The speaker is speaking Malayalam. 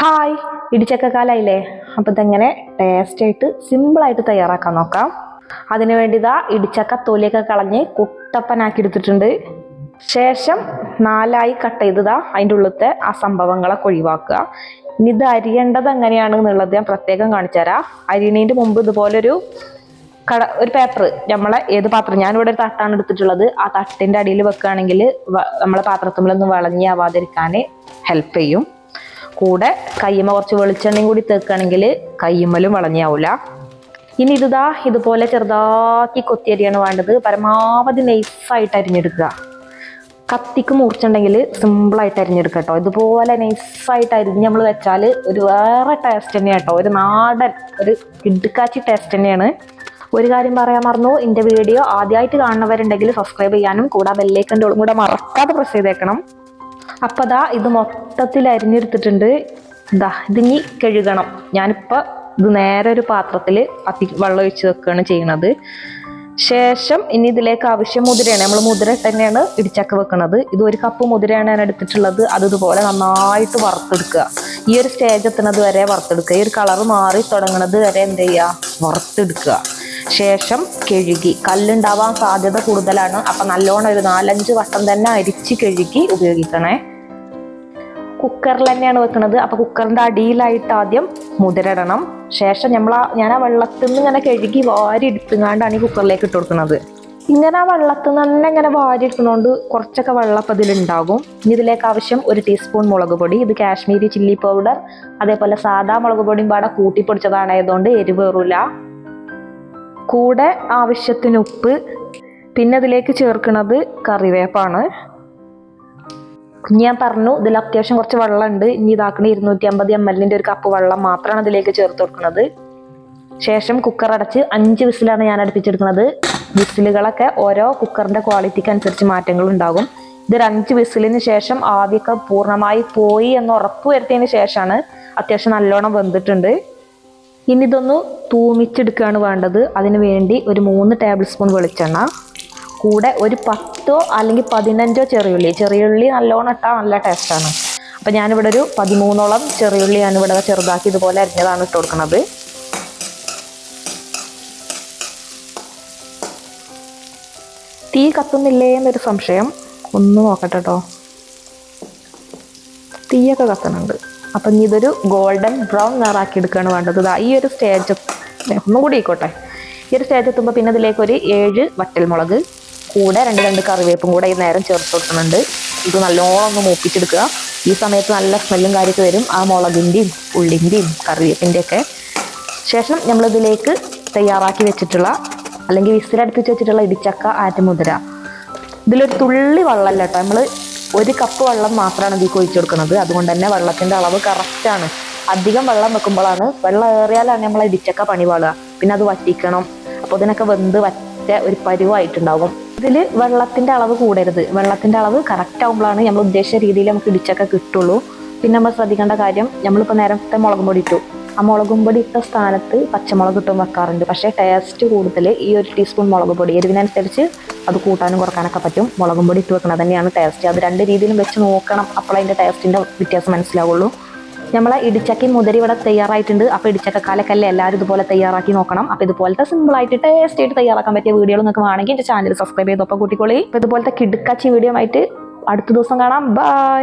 ഹായ്. ഇടിച്ചക്കക്കാലായില്ലേ അപ്പം ഇതെങ്ങനെ ടേസ്റ്റ് ആയിട്ട് സിമ്പിളായിട്ട് തയ്യാറാക്കാൻ നോക്കാം. അതിനു വേണ്ടി ഇതാ ഇടിച്ചക്ക തൊലിയൊക്കെ കളഞ്ഞ് കുട്ടപ്പനാക്കി എടുത്തിട്ടുണ്ട്. ശേഷം നാലായി കട്ട് ചെയ്തതാ അതിന്റെ ഉള്ളിലത്തെ ആ സംഭവങ്ങളൊക്കെ ഒഴിവാക്കുക. ഇനി ഇത് അരിയേണ്ടത് എങ്ങനെയാണ് എന്നുള്ളത് ഞാൻ പ്രത്യേകം കാണിച്ചു തരാം. അരിയണീന്റെ മുമ്പ് ഇതുപോലൊരു കട ഒരു പേപ്പർ നമ്മളെ ഏത് പാത്രം ഞാനിവിടെ ഒരു തട്ടാണ് എടുത്തിട്ടുള്ളത്. ആ തട്ടിന്റെ അടിയിൽ വെക്കുകയാണെങ്കിൽ നമ്മളെ പാത്രത്തുമ്പിലൊന്നും വളഞ്ഞാവാതിരിക്കാൻ ഹെൽപ്പ് ചെയ്യും. കൂടെ കയ്യമ്മ കുറച്ച് വെളിച്ചെണ്ണയും കൂടി തേക്കുകയാണെങ്കിൽ കയ്യുമ്മലും വളഞ്ഞാവൂല. ഇനി ഇതാ ഇതുപോലെ ചെറുതാക്കി കൊത്തിയരിയാണ് വേണ്ടത്. പരമാവധി നൈസായിട്ട് അരിഞ്ഞെടുക്കുക. കത്തിക്ക് മൂർച്ചുണ്ടെങ്കിൽ സിമ്പിളായിട്ട് അരിഞ്ഞെടുക്കുക കേട്ടോ ഇതുപോലെ നൈസായിട്ട് അരിഞ്ഞ് നമ്മൾ വെച്ചാൽ ഒരു വേറെ ടേസ്റ്റ് തന്നെയാണ് കേട്ടോ ഒരു നാടൻ ഒരു ഇടുക്കാച്ചി ടേസ്റ്റ് തന്നെയാണ്. ഒരു കാര്യം പറയാൻ മറന്നു. എന്റെ വീഡിയോ ആദ്യമായിട്ട് കാണുന്നവരുണ്ടെങ്കിൽ സബ്സ്ക്രൈബ് ചെയ്യാനും കൂടാതെ ബെല്ലേക്കന്റെ കൂടെ മറക്കാതെ പ്രസ് ചെയ്തേക്കണം. അപ്പം ദാ ഇത് മൊത്തത്തിൽ അരിഞ്ഞെടുത്തിട്ടുണ്ട്. ദാ ഇതിനി കഴുകണം. ഞാനിപ്പോൾ ഇത് നേരെ ഒരു പാത്രത്തിൽ അതി വെള്ളം ഒഴിച്ച് വെക്കുകയാണ് ചെയ്യുന്നത് ശേഷം ഇനി ഇതിലേക്ക് ആവശ്യം മുതിരയാണ്. നമ്മൾ മുതിര തന്നെയാണ് ഇടിച്ചക്ക വെക്കുന്നത് ഇത് ഒരു കപ്പ് മുതിരയാണ് ഞാൻ എടുത്തിട്ടുള്ളത്. അത് ഇതുപോലെ നന്നായിട്ട് വറുത്തെടുക്കുക. ഈ ഒരു സ്റ്റേജ് എത്തുന്നത് വരെ വറുത്തെടുക്കുക. ഈ ഒരു കളർ മാറി തുടങ്ങുന്നത് വരെ എന്ത് ചെയ്യുക വറുത്തെടുക്കുക. ശേഷം കഴുകി. കല്ലുണ്ടാവാൻ സാധ്യത കൂടുതലാണ്. അപ്പം നല്ലോണം ഒരു നാലഞ്ച് വട്ടം തന്നെ അരിച്ച് കഴുകി ഉപയോഗിക്കണേ. കുക്കറിൽ തന്നെയാണ് വെക്കുന്നത് അപ്പൊ കുക്കറിന്റെ അടിയിലായിട്ട് ആദ്യം മുതിരിടണം. ശേഷം നമ്മൾ ആ ഞാൻ ആ വെള്ളത്തിൽ നിന്ന് ഇങ്ങനെ കഴുകി വാരി എടുത്തുകൊണ്ടാണ് ഈ കുക്കറിലേക്ക് ഇട്ട് കൊടുക്കുന്നത് ഇങ്ങനെ ആ വെള്ളത്തിൽ നിന്ന് തന്നെ ഇങ്ങനെ വാരി എടുക്കുന്നതുകൊണ്ട് കുറച്ചൊക്കെ വെള്ളം അപ്പം ഇതിലുണ്ടാകും ഇനി ഇതിലേക്ക് ആവശ്യം ഒരു ടീസ്പൂൺ മുളക് പൊടി ഇത് കാശ്മീരി ചില്ലി പൗഡർ അതേപോലെ സാധാ മുളക് പൊടിയും പാടെ കൂട്ടിപ്പൊടിച്ചതാണായതുകൊണ്ട് എരിവേറില്ല കൂടെ ആവശ്യത്തിന് ഉപ്പ് പിന്നെ അതിലേക്ക് ചേർക്കുന്നത് കറിവേപ്പാണ്. ഞാൻ പറഞ്ഞു ഇതിൽ അത്യാവശ്യം കുറച്ച് വെള്ളമുണ്ട്. ഇനി ഇതാക്കണ ഇരുന്നൂറ്റി അമ്പത് എം എല്ലിന്റെ ഒരു കപ്പ് വെള്ളം മാത്രമാണ് ഇതിലേക്ക് ചേർത്ത് കൊടുക്കുന്നത്. ശേഷം കുക്കർ അടച്ച് അഞ്ച് വിസിലാണ് ഞാൻ അടുപ്പിച്ചെടുക്കുന്നത്. വിസിലുകളൊക്കെ ഓരോ കുക്കറിന്റെ ക്വാളിറ്റിക്ക് അനുസരിച്ച് മാറ്റങ്ങൾ ഉണ്ടാകും. ഇതൊരു അഞ്ച് വിസിലിന് ശേഷം ആവിയൊക്കെ പൂർണമായി പോയി എന്ന് ഉറപ്പ് വരുത്തിയതിന് ശേഷമാണ് അത്യാവശ്യം നല്ലോണം വെന്തിട്ടുണ്ട്. ഇനി ഇതൊന്ന് തൂമിച്ചെടുക്കുകയാണ് വേണ്ടത്. അതിന് വേണ്ടി ഒരു മൂന്ന് ടേബിൾ സ്പൂൺ വെളിച്ചെണ്ണ. കൂടെ ഒരു പത്തോ അല്ലെങ്കിൽ പതിനഞ്ചോ ചെറിയുള്ളി. ചെറിയുള്ളി നല്ലോണം ഇട്ടാൽ നല്ല ടേസ്റ്റാണ് അപ്പം ഞാനിവിടെ ഒരു പതിമൂന്നോളം ചെറിയുള്ളി ഞാനിവിടെ ചെറുതാക്കി ഇതുപോലെ അരിഞ്ഞതാണ് ഇട്ട് കൊടുക്കുന്നത് തീ കത്തുന്നില്ലേ എന്നൊരു സംശയം. ഒന്ന് നോക്കട്ടെ കേട്ടോ തീയൊക്കെ കത്തുന്നുണ്ട് അപ്പം ഇതൊരു ഗോൾഡൻ ബ്രൗൺ നിറാക്കി എടുക്കുകയാണ് വേണ്ടത്. ദാ ഈ ഒരു സ്റ്റേജ് ഒന്നും കൂടി ആയിക്കോട്ടെ. ഈ ഒരു സ്റ്റേജ് എത്തുമ്പോൾ പിന്നെ ഇതിലേക്ക് ഒരു ഏഴ് വറ്റൽമുളക് കൂടെ രണ്ട് രണ്ട് കറിവേപ്പും കൂടെ ഈ നേരം ചേർത്ത് കൊടുക്കുന്നുണ്ട്. ഇത് നല്ലോണം ഒന്ന് മൂപ്പിച്ചെടുക്കുക. ഈ സമയത്ത് നല്ല സ്മെല്ലും കാര്യമൊക്കെ വരും. ആ മുളകിന്റെയും ഉള്ളിന്റെയും കറിവേപ്പിന്റെ ഒക്കെ. ശേഷം നമ്മളിതിലേക്ക് തയ്യാറാക്കി വെച്ചിട്ടുള്ള അല്ലെങ്കിൽ വിസിലടുപ്പിച്ച് വെച്ചിട്ടുള്ള ഇടിച്ചക്ക ആറ്റുമുതിര. ഇതിലൊരു തുള്ളി വെള്ളമല്ല കേട്ടോ. നമ്മൾ ഒരു കപ്പ് വെള്ളം മാത്രമാണ് ഇതിലേക്ക് ഒഴിച്ചു കൊടുക്കുന്നത്. അതുകൊണ്ട് തന്നെ വെള്ളത്തിന്റെ അളവ് കറക്റ്റാണ് അധികം വെള്ളം വെക്കുമ്പോഴാണ് വെള്ളം ഏറിയാലാണ് നമ്മൾ ഇടിച്ചക്ക പണി പാടുക പിന്നെ അത് വറ്റിക്കണം. അപ്പോൾ ഇതിനൊക്കെ വെന്ത് വറ്റ ഒരു പരുവായിട്ടുണ്ടാകും. ഇതിൽ വെള്ളത്തിന്റെ അളവ് കൂടരുത്. വെള്ളത്തിന്റെ അളവ് കറക്റ്റ് ആകുമ്പോഴാണ് നമ്മൾ ഉദ്ദേശിച്ച രീതിയിൽ നമുക്ക് ഇടിച്ചക്ക കിട്ടുള്ളൂ. പിന്നെ നമ്മൾ ശ്രദ്ധിക്കേണ്ട കാര്യം നമ്മളിപ്പോൾ നേരത്തെ മുളകും പൊടി ഇട്ടു. ആ മുളകും പൊടി ഇട്ട സ്ഥാനത്ത് പച്ചമുളക് ഇട്ടും വെക്കാറുണ്ട്. പക്ഷേ ടേസ്റ്റ് കൂടുതൽ ഈ ഒരു ടീസ്പൂൺ മുളക് പൊടി എരിവിനനുസരിച്ച് അത് കൂട്ടാനും കുറക്കാനൊക്കെ പറ്റും. മുളകും പൊടി ഇട്ട് വെക്കുന്നത് തന്നെയാണ് ടേസ്റ്റ് അത് രണ്ട് രീതിയിലും വെച്ച് നോക്കണം. അപ്പോൾ അതിന്റെ ടേസ്റ്റിന്റെ വ്യത്യാസം മനസ്സിലാവുള്ളൂ. നമ്മളെ ഇടിച്ചക്കി മുതിരി ഇവിടെ തയ്യാറായിട്ടുണ്ട്. അപ്പോൾ ഇടിച്ചക്കക്കാലക്കല്ലേ എല്ലാവരും ഇതുപോലെ തയ്യാറാക്കി നോക്കണം. അപ്പോൾ ഇതുപോലത്തെ സിമ്പിളായിട്ട് ടേസ്റ്റ് ആയിട്ട് തയ്യാറാക്കാൻ പറ്റിയ വീഡിയോകൾ നിങ്ങൾക്ക് വേണമെങ്കിൽ എന്റെ ചാനൽ സബ്സ്ക്രൈബ് ചെയ്തപ്പോൾ കൂട്ടിക്കോളി. അപ്പോൾ ഇതുപോലത്തെ കിടുക്കാച്ചി വീഡിയോ ആയിട്ട് അടുത്ത ദിവസം കാണാം. ബൈ